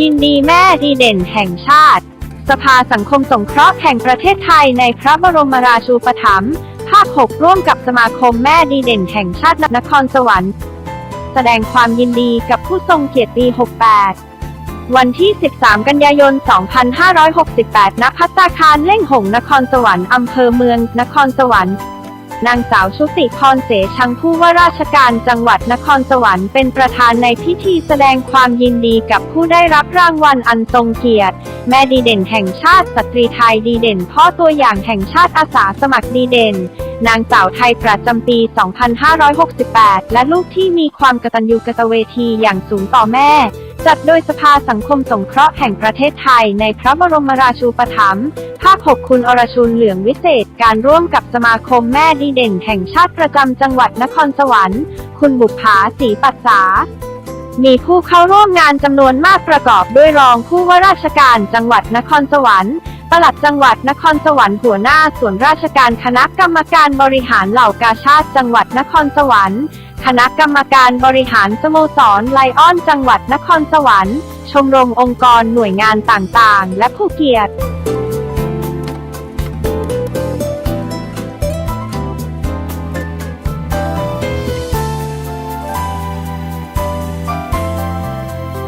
ยินดีแม่ดีเด่นแห่งชาติ สภาสังคมสงเคราะห์แห่งประเทศไทยในพระบรมราชูปถัมภ์ภาค 6 ร่วมกับสมาคมแม่ดีเด่นแห่งชาตินครสวรรค์ แสดงความยินดีกับผู้ทรงเกียรติปี 68 วันที่ 13 กันยายน 2568 ณ พัตตาคารเล่งหงนครสวรรค์อำเภอเมือง นครสวรรค์ นางสาวชุติพรเสชังผู้ว่าราชการจังหวัดนครสวรรค์เป็นประธานในพิธีแสดงความยินดีกับผู้ได้รับรางวัลอันทรงเกียรติ แม่ดีเด่นแห่งชาติสตรีไทยดีเด่น พ่อตัวอย่างแห่งชาติอาสาสมัครดีเด่น นางสาวไทยประจำปี 2568 และลูกที่มีความกตัญญูกตเวทีอย่างสูงต่อแม่ จัดโดยสภาสังคมสงเคราะห์แห่งประเทศไทยในพระบรมราชูปถัมภ์ภาค 6 คุณอรชุนเหลืองวิเศษ การร่วมกับสมาคมแม่ดีเด่นแห่งชาติประจำจังหวัดนครสวรรค์ คุณบุภาศรีปัสสา มีผู้เข้าร่วมงานจำนวนมากประกอบด้วยรองผู้ว่าราชการจังหวัดนครสวรรค์ ปลัดจังหวัดนครสวรรค์หัวหน้าส่วนราชการคณะกรรมการบริหารเหล่ากาชาติจังหวัดนครสวรรค์ คณะกรรมการบริหารสโมสรไลออนจังหวัดนครสวรรค์ ชมรมองค์กรหน่วยงานต่างๆ และผู้เกียรติ